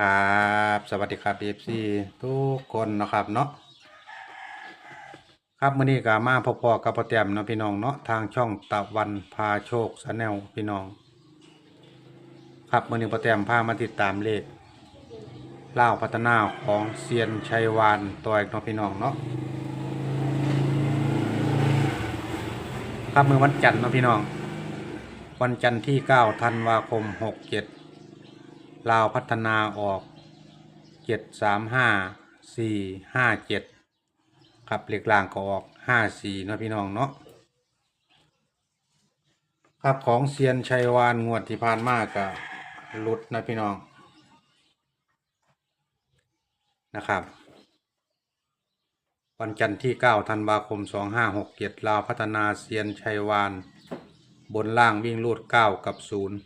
ครับสวัสดีครับเอฟซีทุกคนนะครับเนาะครับมื้อนี้ก็มาพบๆกับพ่อแต้มเนาะพี่น้องเนาะทางช่องตะวันพาโชคชาแนลพี่น้อง ครับมื้อนี้พ่อแต้มพามาติดตามเลขเล่าพัฒนาของเซียนชัยวานตัวเอกเนาะพี่น้องเนาะครับมือวันจันทร์เนาะพี่น้อง วันจันทร์ที่ 9 ธันวาคม 67 ลาวพัฒนาออกเจ็ดสามห้าสี่ห้าเจ็ดครับเหลขล่างก็ออกห้าสี่นะพี่น้องเนาะครับของเซียนชัยวานงวดที่ผ่านมากก็หลุดนะพี่น้องนะครับ วันจันทร์ที่เก้าธันวาคมสองห้าหกเจ็ดลาวพัฒนาเซียนชัยวาน บนล่างวิ่งลูดเก้ากับศูนย์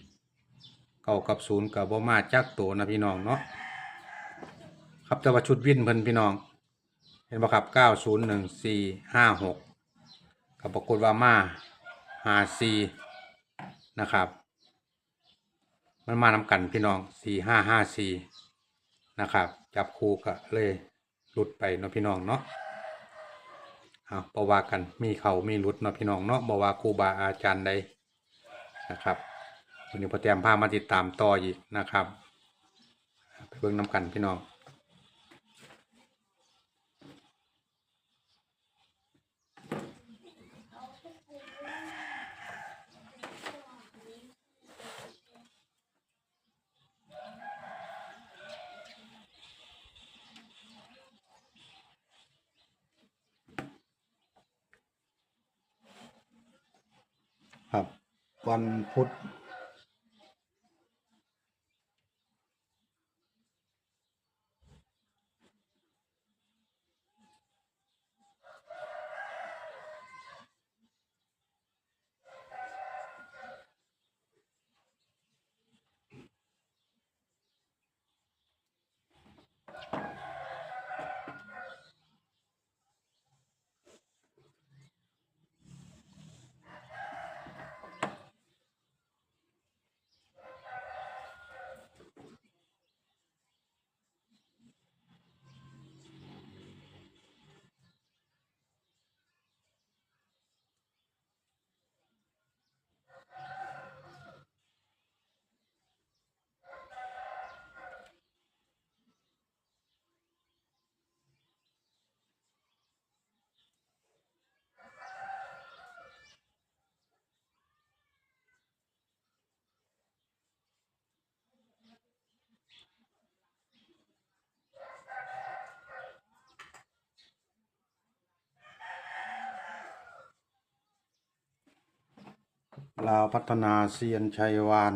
เก้ากับศูนย์กับบ่มาจักตัวนะพี่น้องเนาะครับแต่ว่าชุดวินเพิ่นพี่น้อง เห็นบ่ครับเก้าศูนย์หนึ่งสี่ห้าหกกับปรากฏว่ามาหาสี่นะครับ มันมานำกันพี่น้องสี่ห้าห้าสี่นะครับ จับคู่ก็เลยหลุดไปเนาะพี่น้องเนาะเอาบ่ว่ากันมีเขามีหลุดเนาะพี่น้องเนาะบ่ว่าครูบาอาจารย์ใดนะครับ วันนี้พอแต้มพามาติดตามต่ออีกนะครับ ไปเบิ่งน้ำกันพี่น้องครับวันพุธ ลาวพัฒนาเซียนชัยวาน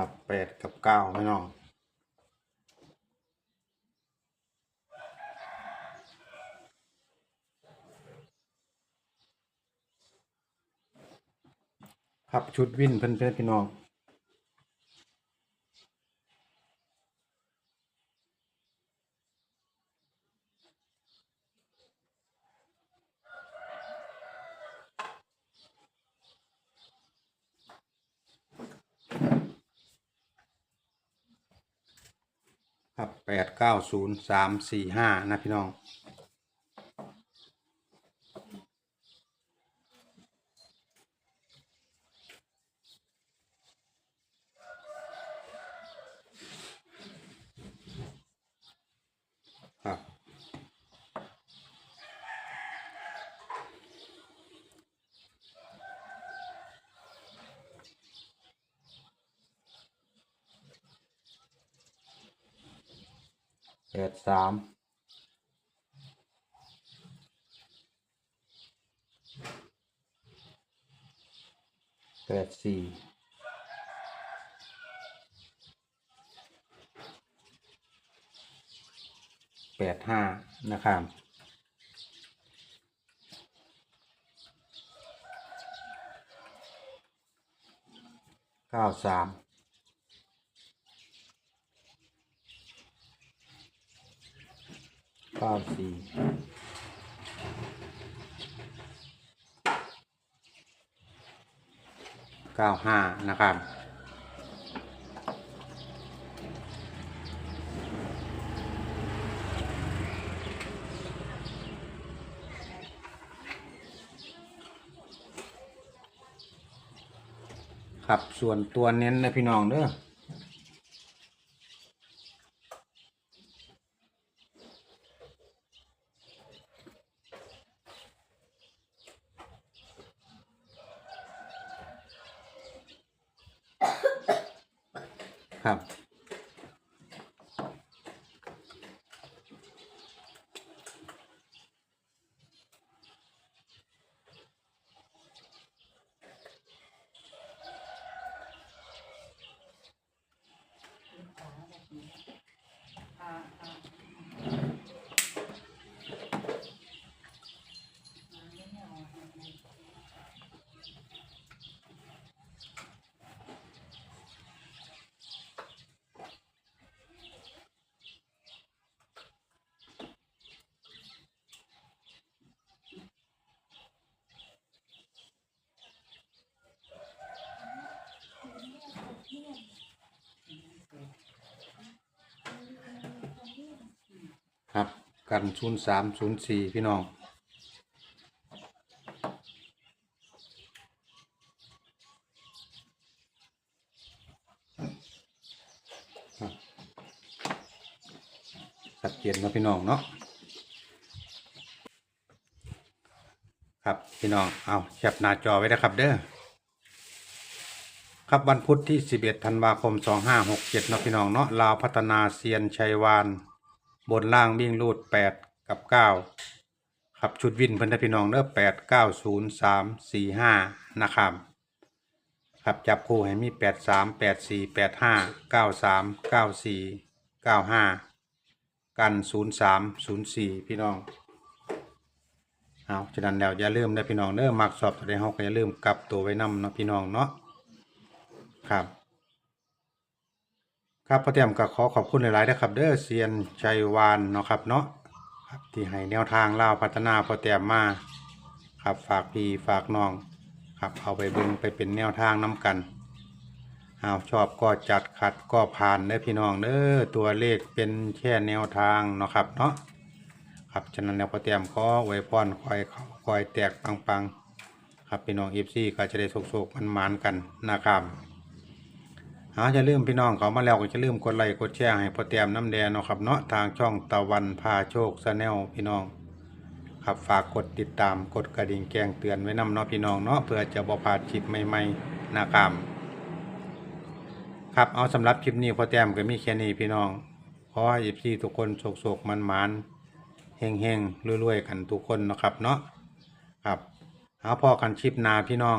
ครับแปดกับเก้าพี่น้องครับชุดวินเพื่อนเพิ่นพี่น้อง ครับแปดเก้าศูนย์สามสี่ห้านะพี่น้อง ปดสามแปดสี่แปดห้านะครับเก้าสามเก้าสี่เก้าห้านะครับ ครับส่วนตัวเน้นนะพี่น้องเด้อ ครับ ครับ กันศูนย์สามศูนย์สี่พี่น้องครัดเจนเนาะพี่น้องเนาะครับพี่น้อง เอาแคปหน้าจอไว้นะครับเด้อ ครับวันพุธที่ 11 ธันวาคม 2567เนาะพี่น้องเนาะ ลาวพัฒนาเซียนชัยวาน บนล่างวิ่งรูด8กับ9ครับชุดวินเพิ่นนพี่น้องเด้อ8 9 0 3 4 5นะครับครับจับคู่ให้มี8 3 8 4 8 5 9 3 9 4 9 5กัน0 3 0 4พี่น้องเอาฉะนั้นแล้วอย่าลืมนะพี่น้องเด้อมักสอบตัวใดเฮาก็อย่าลืมกลับตัวไว้นำเนาะพี่น้องเนาะครับ ครับพ่อเตรียมก็ขอขอบคุณหลายๆนะครับ เด้อเซียนชัยวานเนาะครับเนาะครับที่ให้แนวทางเล่าพัฒนาพ่อเตรียมมาครับฝากพี่ฝากน้องครับเอาไปเบิ่งไปเป็นแนวทางน้กันเอาชอบก็จัดขัดก็ผ่านเด้อพี่น้องเด้อตัวเลขเป็นแค่แนวทางเนาะครับเนาะครับฉะนั้นแล้วพอเตรียมขอไว้พรคอยเขาคอยแตกปังๆครับพี่น้องเอฟซีก็จะได้โศกๆมันมานๆกันนะครับ เอาจะลืมพี่น้องเขามาแล้วก็จะลืมกดไลค์กดแชร์ให้พอเตรียมน้ำแดงเนาะครับเนาะทางช่องตะวันพาโชคชาแนลพี่น้อง ครับฝากกดติดตามกดกระดิ่งแจ้งเตือนไว้นำเนาะพี่น้องเนาะเพื่อจะบ่พลาดคลิปใหม่ๆนะครับครับเอาสำหรับคลิปนี้พอแต้มก็มีแค่นี้พี่น้องขอให้พี่ทุกคนโศกๆมันๆเฮงๆรวยๆกันทุกคนนะครับเนาะครับเอาพอกันคลิปนาพี่น้อง